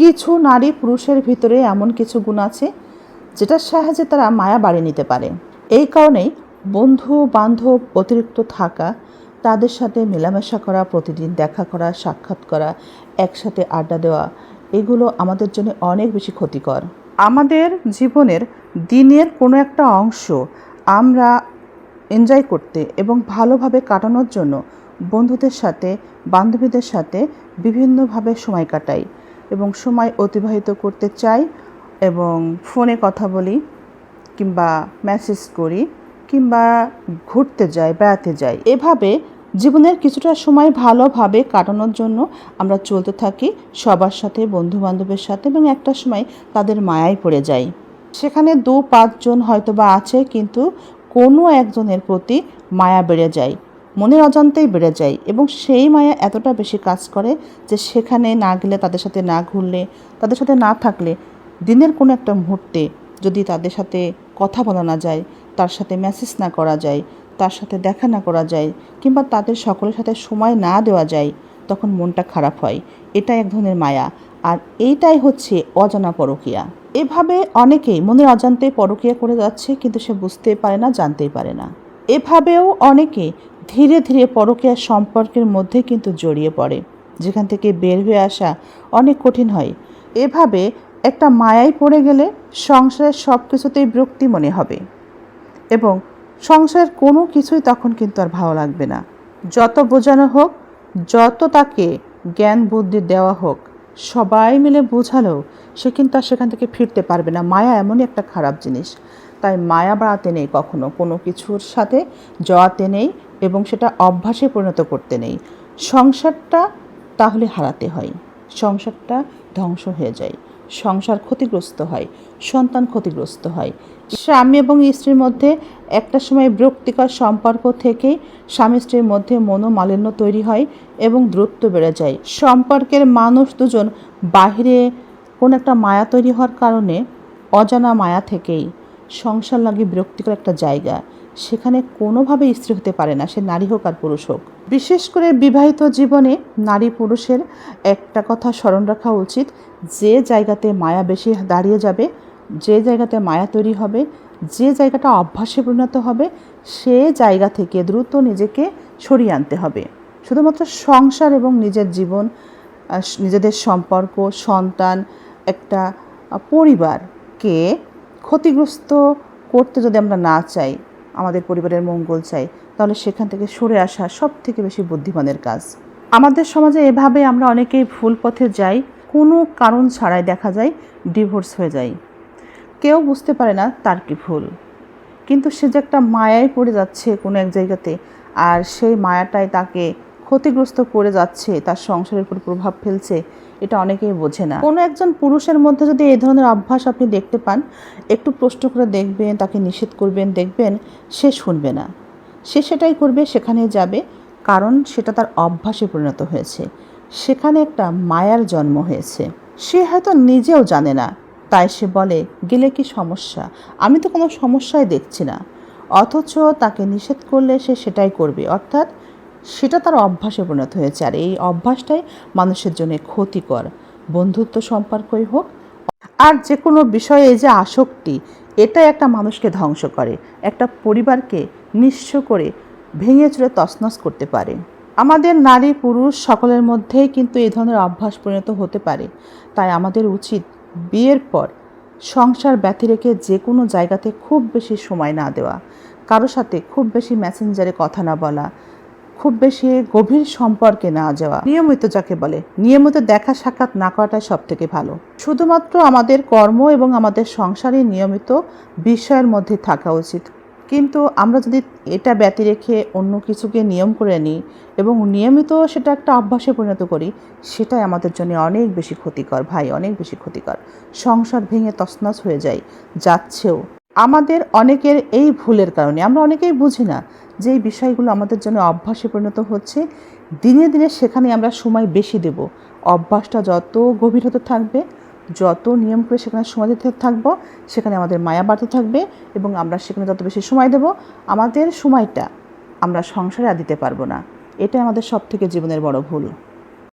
কিছু নারী পুরুষের ভিতরে এমন কিছু গুণ আছে, যেটার সাহায্যে তারা মায়া বাড়িয়ে নিতে পারে। এই কারণেই বন্ধু, বান্ধব অতিরিক্ত থাকা, তাদের সাথে মেলামেশা করা, প্রতিদিন দেখা করা, সাক্ষাৎ করা, একসাথে আড্ডা দেওয়া, এগুলো আমাদের জন্য অনেক বেশি ক্ষতিকর। আমাদের জীবনের দিনের কোনো একটা অংশ আমরা এনজয় করতে এবং ভালোভাবে কাটানোর জন্য বন্ধুদের সাথে, বান্ধবীদের সাথে বিভিন্নভাবে সময় কাটাই। এবং সময় অতিবাহিত করতে চাই এবং ফোনে কথা বলি কিংবা মেসেজ করি কিংবা ঘুরতে যাই, বেড়াতে যাই। এভাবে জীবনের কিছুটা সময় ভালোভাবে কাটানোর জন্য আমরা চলতে থাকি, সবার সাথে বন্ধু বান্ধবের সাথে এবং একটা সময় তাদের মায়ায় পড়ে যাই। সেখানে দু পাঁচজন হয়তো বা আছে, কিন্তু কোনো একজনের প্রতি মায়া বেড়ে যায়। মনের অজান্তেই বেড়ে যায় এবং সেই মায়া এতটা বেশি কাজ করে যে সেখানে না গেলে, তাদের সাথে না ঘুরলে, তাদের সাথে না থাকলে দিনের কোনো একটা মুহূর্তে যদি তাদের সাথে কথা বলা না যায়, তার সাথে মেসেজ না করা যায়, তার সাথে দেখা না করা যায় কিংবা তাদের সকলের সাথে সময় না দেওয়া যায়, তখন মনটা খারাপ হয়। এটা এক ধরনের মায়া। আর এইটাই হচ্ছে অজানা পরকীয়া। এভাবে অনেকেই মনের অজান্তে পরকীয়া করে যাচ্ছে কিন্তু সে বুঝতেই পারে না, জানতেই পারে না। এভাবেও অনেকে ধীরে ধীরে পরকীয়া সম্পর্কের মধ্যে কিন্তু জড়িয়ে পড়ে, যেখান থেকে বের হয়ে আসা অনেক কঠিন হয়। এভাবে একটা মায়ায় পড়ে গেলে সংসারের সব কিছুতেই বিরক্তি মনে হবে এবং সংসারের কোনো কিছুই তখন কিন্তু আর ভালো লাগবে না। যত বোঝানো হোক, যত তাকে জ্ঞান বুদ্ধি দেওয়া হোক, সবাই মিলে বোঝালেও সে কিন্তু আর সেখান থেকে ফিরতে পারবে না। মায়া এমনই একটা খারাপ জিনিস। তাই মায়া বাড়াতে নেই কখনো। কোনো কিছুর সাথে জড়াতে নেই। এবং সেটা অভ্যাসে পরিণত করতে নেই। সংসারটা তাহলে হারাতে হয়। সংসারটা ধ্বংস হয়ে যায়। সংসার ক্ষতিগ্রস্ত হয়। সন্তান ক্ষতিগ্রস্ত হয়। স্বামী এবং স্ত্রীর মধ্যে একটা সময় বিরক্তিকর সম্পর্ক থেকেই স্বামী স্ত্রীর মধ্যে মনোমালিন্য তৈরি হয় এবং দূরত্ব বেড়ে যায়। সম্পর্কের মানুষ দুজন বাহিরে কোনো একটা মায়া তৈরি হওয়ার কারণে অজানা মায়া থেকেই সংসার লাগে বিরক্তিকর একটা জায়গা। সেখানে কোনোভাবে স্ত্রী হতে পারে না, সে নারী হোক আর পুরুষ হোক। বিশেষ করে বিবাহিত জীবনে নারী পুরুষের একটা কথা স্মরণ রাখা উচিত, যে জায়গাতে মায়া বেশি দাঁড়িয়ে যাবে, যে জায়গাতে মায়া তৈরি হবে, যে জায়গাটা অভ্যাসে পরিণত হবে, সে জায়গা থেকে দ্রুত নিজেকে সরিয়ে আনতে হবে। শুধুমাত্র সংসার এবং নিজের জীবন নিজেদের সম্পর্ক, সন্তান, একটা পরিবারকে ক্ষতিগ্রস্ত করতে যদি আমরা না চাই, আমাদের পরিবারের মঙ্গল চাই, তাহলে সেখান থেকে সরে আসা সব থেকে বেশি বুদ্ধিমানের কাজ। আমাদের সমাজে এভাবে আমরা অনেকেই ভুল পথে যাই, কোনো কারণ ছাড়াই দেখা যায়, ডিভোর্স হয়ে যায়। কেউ বুঝতে পারে না তার কি ভুল। কিন্তু সে যে একটা মায়ায় পড়ে যাচ্ছে কোনো এক জায়গাতে, আর সেই মায়াটাই তাকে ক্ষতিগ্রস্ত করে যাচ্ছে, তার সংসারের উপর প্রভাব ফেলছে, এটা অনেকেই বোঝে না। কোনো একজন পুরুষের মধ্যে যদি এই ধরনের অভ্যাস আপনি দেখতে পান, একটু প্রশ্ন করে দেখবেন, তাকে নিষেধ করবেন, দেখবেন সে শুনবে না। সে সেটাই করবে সেখানে যাবে, কারণ সেটা তার অভ্যাসে পরিণত হয়েছে। সেখানে একটা মায়ার জন্ম হয়েছে। সে হয়তো নিজেও জানে না, তাই সে বলে, গেলে কি সমস্যা? আমি তো কোনো সমস্যাই দেখছি না। অথচ তাকে নিষেধ করলে সে সেটাই করবে, অর্থাৎ সেটা তার অভ্যাসে পরিণত হয়েছে। আর এই অভ্যাসটাই মানুষের জন্য ক্ষতিকর। বন্ধুত্ব সম্পর্কই হোক, আর যে কোনো বিষয়ে যে আসক্তি এটা একটা মানুষকে ধ্বংস করে। একটা পরিবারকে নিঃস্ব করে ভেঙে চুরে তছনছ করতে পারে। আমাদের নারী পুরুষ সকলের মধ্যেই কিন্তু এই ধরনের অভ্যাস পরিণত হতে পারে। তাই আমাদের উচিত বিয়ের পর সংসার ব্যথি রেখে যে কোনো জায়গাতে খুব বেশি সময় না দেওয়া। কারও সাথে খুব বেশি মেসেঞ্জারে কথা না বলা। খুব বেশি গভীর সম্পর্কে না যাওয়া। নিয়মিত যাকে বলে, নিয়মিত দেখা সাক্ষাৎ না করাটাই সব থেকে ভালো। শুধুমাত্র আমাদের কর্ম এবং আমাদের সংসারে নিয়মিত বিষয়ের মধ্যে থাকা উচিত। কিন্তু আমরা যদি এটা ব্যতি রেখে অন্য কিছুকে নিয়ম করে নিই এবং নিয়মিত সেটা একটা অভ্যাসে পরিণত করি, সেটাই আমাদের জন্য অনেক বেশি ক্ষতিকর, ভাই, অনেক বেশি ক্ষতিকর। সংসার ভেঙে তছনছ হয়ে যায়, যাচ্ছেও। আমাদের অনেকের এই ভুলের কারণে, আমরা অনেকেই বুঝি না যে এই বিষয়গুলো আমাদের জন্য অভ্যাসে পরিণত হচ্ছে। দিনে দিনে সেখানে আমরা সময় বেশি দেব। অভ্যাসটা যত গভীর হতে থাকবে, যত নিয়ম করে সেখানে সময় দিতে থাকব, সেখানে আমাদের মায়া বাড়তে থাকবে এবং আমরা সেখানে যত বেশি সময় দেব, আমাদের সময়টা আমরা সংসারে আর দিতে পারব না। এটাই আমাদের সব থেকে জীবনের বড় ভুল।